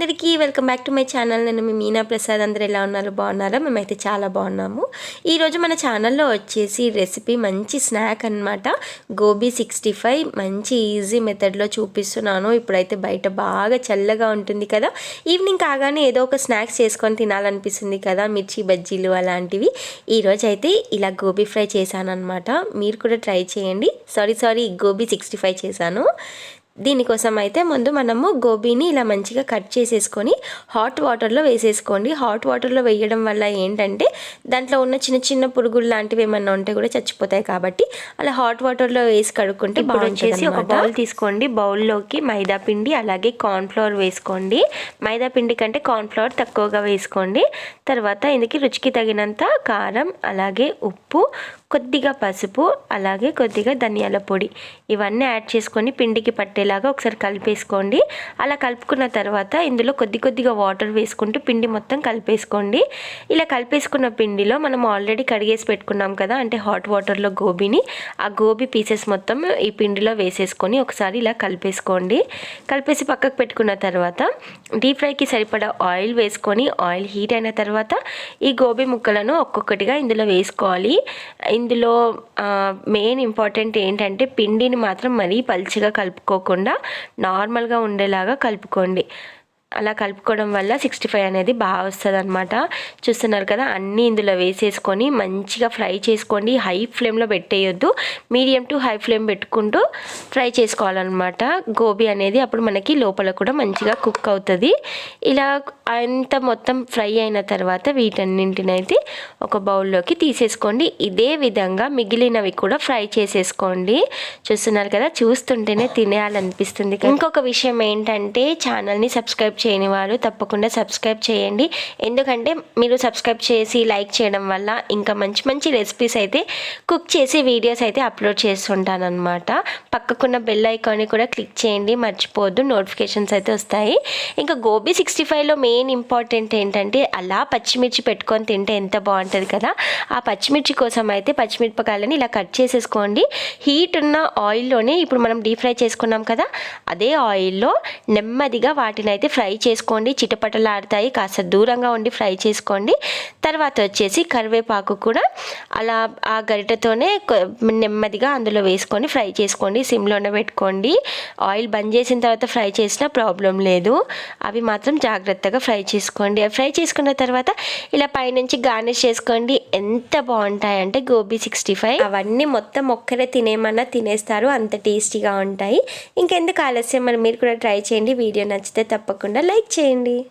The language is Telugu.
అందరికీ welcome back to my channel. నేను మీ మీనా ప్రసాద్. అందరు ఎలా ఉన్నారో? బాగున్నారా? మేమైతే చాలా బాగున్నాము. ఈరోజు మన ఛానల్లో వచ్చేసి రెసిపీ మంచి స్నాక్ అనమాట గోబీ సిక్స్టీ ఫైవ్. మంచి ఈజీ మెథడ్లో చూపిస్తున్నాను. ఇప్పుడైతే బయట బాగా చల్లగా ఉంటుంది కదా. ఈవినింగ్ కాగానే ఏదో ఒక స్నాక్స్ చేసుకొని తినాలనిపిస్తుంది కదా. మిర్చి బజ్జీలు అలాంటివి. ఈరోజు అయితే ఇలా గోబీ ఫ్రై చేశాను అనమాట మీరు కూడా ట్రై చేయండి. Sorry sorry gobi sixty five చేశాను. దీనికోసం అయితే ముందు మనము గోబీని ఇలా మంచిగా కట్ చేసేసుకొని హాట్ వాటర్లో వేసేసుకోండి. హాట్ వాటర్లో వేయడం వల్ల ఏంటంటే దాంట్లో ఉన్న చిన్న చిన్న పురుగులు లాంటివి ఏమన్నా ఉంటే కూడా చచ్చిపోతాయి కాబట్టి అలా హాట్ వాటర్లో వేసి కడుక్కుంటే బాగుంటుంది ఒక బౌల్ తీసుకోండి. బౌల్లోకి మైదా పిండి అలాగే కార్న్ఫ్లవర్ వేసుకోండి. మైదా పిండి కంటే కార్న్ఫ్లవర్ తక్కువగా వేసుకోండి. తర్వాత ఇందుకు రుచికి తగినంత కారం అలాగే ఉప్పు కొద్దిగా పసుపు అలాగే కొద్దిగా ధనియాల పొడి. ఇవన్నీ యాడ్ చేసుకొని పిండికి పట్టేలాగా ఒకసారి కలిపేసుకోండి. అలా కలుపుకున్న తర్వాత ఇందులో కొద్ది కొద్దిగా వాటర్ వేసుకుంటూ పిండి మొత్తం కలిపేసుకోండి. ఇలా కలిపేసుకున్న పిండిలో మనం ఆల్రెడీ కడిగేసి పెట్టుకున్నాం కదా అంటే హాట్ వాటర్లో గోబీని. ఆ గోబీ పీసెస్ మొత్తం ఈ పిండిలో వేసేసుకొని ఒకసారి ఇలా కలిపేసుకోండి. కలిపేసి పక్కకు పెట్టుకున్న తర్వాత డీప్ ఫ్రైకి సరిపడా ఆయిల్ వేసుకొని ఆయిల్ హీట్ అయిన తర్వాత ఈ గోబీ ముక్కలను ఒక్కొక్కటిగా ఇందులో వేసుకోవాలి. ఇందులో మెయిన్ ఇంపార్టెంట్ ఏంటంటే పిండిని మాత్రం మరీ పల్చిగా లేకుండా నార్మల్గా ఉండేలాగా కలుపుకోండి. అలా కలుపుకోవడం వల్ల సిక్స్టీ ఫైవ్ అనేది బాగా వస్తుంది అనమాట చూస్తున్నారు కదా అన్నీ ఇందులో వేసేసుకొని మంచిగా ఫ్రై చేసుకోండి. హై ఫ్లేమ్లో పెట్టేయొద్దు. మీడియం టు హై ఫ్లేమ్ పెట్టుకుంటూ ఫ్రై చేసుకోవాలన్నమాట. గోబీ అనేది అప్పుడు మనకి లోపల కూడా మంచిగా కుక్ అవుతుంది. ఇలా అంత మొత్తం ఫ్రై అయిన తర్వాత వీటన్నింటిని అయితే ఒక బౌల్లోకి తీసేసుకోండి. ఇదే విధంగా మిగిలినవి కూడా ఫ్రై చేసేసుకోండి. చూస్తున్నారు కదా చూస్తుంటేనే తినేయాలనిపిస్తుంది ఇంకొక విషయం ఏంటంటే ఛానల్ని సబ్స్క్రైబ్ చేయని వారు తప్పకుండా సబ్స్క్రైబ్ చేయండి. ఎందుకంటే మీరు సబ్స్క్రైబ్ చేసి లైక్ చేయడం వల్ల ఇంకా మంచి మంచి రెసిపీస్ అయితే కుక్ చేసి వీడియోస్ అయితే అప్లోడ్ చేస్తుంటాను అనమాట పక్కకున్న బెల్ ఐకాన్ని కూడా క్లిక్ చేయండి. మర్చిపోవద్దు. నోటిఫికేషన్స్ అయితే వస్తాయి. ఇంకా గోబీ సిక్స్టీ ఫైవ్లో మెయిన్ ఇంపార్టెంట్ ఏంటంటే అలా పచ్చిమిర్చి పెట్టుకొని తింటే ఎంత బాగుంటుంది కదా? ఆ పచ్చిమిర్చి కోసం అయితే పచ్చిమిరపకాయలని ఇలా కట్ చేసేసుకోండి. హీట్ ఉన్న ఆయిల్లోనే ఇప్పుడు మనం డీప్ ఫ్రై చేసుకున్నాం కదా? అదే ఆయిల్లో నెమ్మదిగా వాటిని అయితే ఫ్రై చేసుకోండి. చిటపటలాడతాయి. కాస్త దూరంగా ఉండి ఫ్రై చేసుకోండి. తర్వాత వచ్చేసి కరివేపాకు కూడా అలా ఆ గరిటతోనే నెమ్మదిగా అందులో వేసుకొని ఫ్రై చేసుకోండి. సిమ్లోనే పెట్టుకోండి. ఆయిల్ బంద్ చేసిన తర్వాత ఫ్రై చేసినా ప్రాబ్లం లేదు. అవి మాత్రం జాగ్రత్తగా ఫ్రై చేసుకోండి. ఫ్రై చేసుకున్న తర్వాత ఇలా పైనుంచి గార్నిష్ చేసుకోండి. ఎంత బాగుంటాయంటే గోబీ సిక్స్టీ ఫైవ్. అవన్నీ మొత్తం ఒక్కరే తినేమన్నా తినేస్తారు. అంత టేస్టీగా ఉంటాయి. ఇంకెందుకు ఆలస్యం? మరి మీరు కూడా ట్రై చేయండి. వీడియో నచ్చితే తప్పకుండా లైక్ చేయండి.